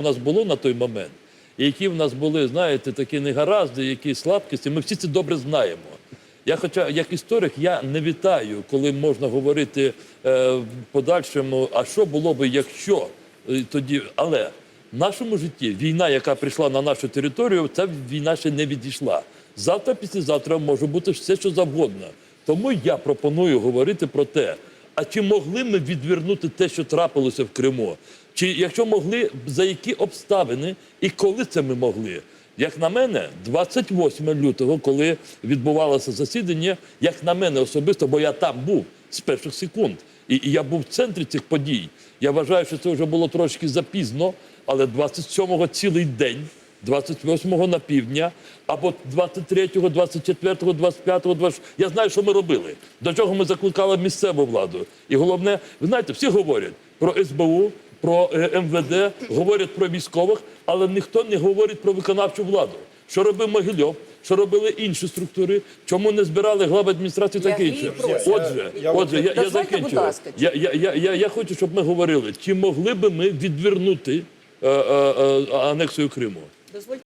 у нас було на той момент, і які в нас були, знаєте, такі негаразди, які слабкості, ми всі це добре знаємо. Я, хоча як історик, я не вітаю, коли можна говорити е, в подальшому, а що було би, якщо е, тоді. Але в нашому житті війна, яка прийшла на нашу територію, ця війна ще не відійшла. Завтра, післязавтра може бути все, що завгодно. Тому я пропоную говорити про те, а чи могли ми відвернути те, що трапилося в Криму? Чи якщо могли, за які обставини і коли це ми могли? Як на мене, 28 лютого, коли відбувалося засідання, як на мене особисто, бо я там був з перших секунд, і, і я був в центрі цих подій. Я вважаю, що це вже було трошки запізно, але 27-го цілий день. 28-го на півдня, або 23-го, 24-го, 25-го, 26 Я знаю, що ми робили. До чого ми закликали місцеву владу. І головне, ви знаєте, всі говорять про СБУ, про е, МВД, говорять про військових, але ніхто не говорить про виконавчу владу. Що робив Могильов, що робили інші структури, чому не збирали глави адміністрації таке інше. Отже, Я- отже, я, я закінчую. Я, я, я, я, я хочу, щоб ми говорили, чи могли би ми відвернути е, е, е, анексію Криму. Дозвольте.